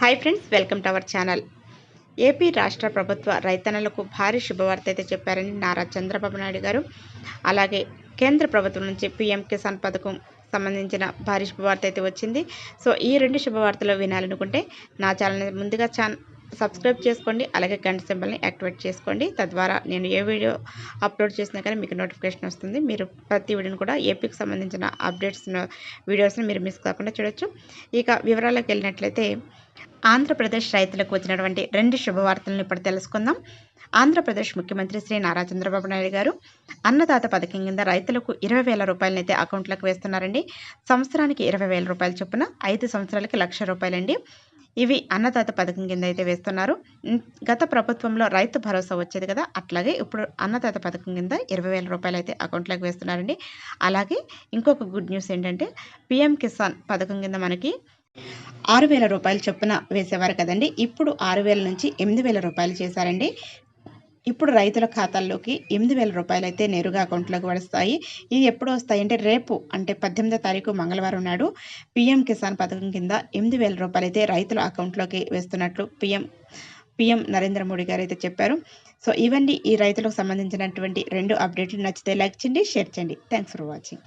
Hi friends welcome to our channel AP రాష్ట్ర ప్రభుత్వ రైతన్నలకు భారీ శుభవార్త అయితే చెప్పారని నారా చంద్రబాబు నాయుడు గారు. అలాగే కేంద్ర ప్రభుత్వం నుంచి పీఎం కిసాన్ పథకం సంబంధించిన భారీ శుభవార్త అయితే వచ్చింది. సో ఈ రెండు శుభవార్తలు వినాలనుకుంటే నా ఛానల్ని ముందుగా ఛాన్ సబ్స్క్రైబ్ చేసుకోండి. అలాగే గంట సింబల్ని యాక్టివేట్ చేసుకోండి. తద్వారా నేను ఏ వీడియో అప్లోడ్ చేసినా కానీ మీకు నోటిఫికేషన్ వస్తుంది. మీరు ప్రతి వీడియోని కూడా ఏపీకి సంబంధించిన అప్డేట్స్ వీడియోస్ని మీరు మిస్ కాకుండా చూడొచ్చు. ఇక వివరాలకు వెళ్ళినట్లయితే ఆంధ్రప్రదేశ్ రైతులకు వచ్చినటువంటి రెండు శుభవార్తలను ఇప్పుడు తెలుసుకుందాం. ఆంధ్రప్రదేశ్ ముఖ్యమంత్రి శ్రీ నారా చంద్రబాబు నాయుడు గారు అన్నదాత పథకం కింద రైతులకు ఇరవై వేల రూపాయలనైతే అకౌంట్లకు వేస్తున్నారండి. సంవత్సరానికి ఇరవై వేల రూపాయల చొప్పున ఐదు సంవత్సరాలకి లక్ష రూపాయలండి. ఇవి అన్నదాత పథకం కింద అయితే వేస్తున్నారు. గత ప్రభుత్వంలో రైతు భరోసా వచ్చేది కదా అట్లాగే ఇప్పుడు అన్నదాత పథకం కింద ఇరవై వేల రూపాయలు అయితే అకౌంట్లోకి వేస్తున్నారండి. అలాగే ఇంకొక గుడ్ న్యూస్ ఏంటంటే పిఎం కిసాన్ పథకం కింద మనకి ఆరు వేల రూపాయలు చొప్పున వేసేవారు కదండి. ఇప్పుడు ఆరు వేల నుంచి ఎనిమిది వేల రూపాయలు చేశారండి. ఇప్పుడు రైతుల ఖాతాల్లోకి ఎనిమిది వేల రూపాయలు అయితే నేరుగా అకౌంట్లోకి వస్తాయి. ఇవి ఎప్పుడు వస్తాయి అంటే రేపు అంటే పద్దెనిమిదో తారీఖు మంగళవారం నాడు పిఎం కిసాన్ పథకం కింద ఎనిమిది వేల రూపాయలు అయితే రైతుల అకౌంట్లోకి వేస్తున్నట్లు పిఎం పిఎం నరేంద్ర మోడీ గారు అయితే చెప్పారు. సో ఇవన్నీ ఈ రైతులకు సంబంధించినటువంటి రెండు అప్డేట్లు. నచ్చితే లైక్ చేయండి షేర్ చేయండి. Thanks for watching.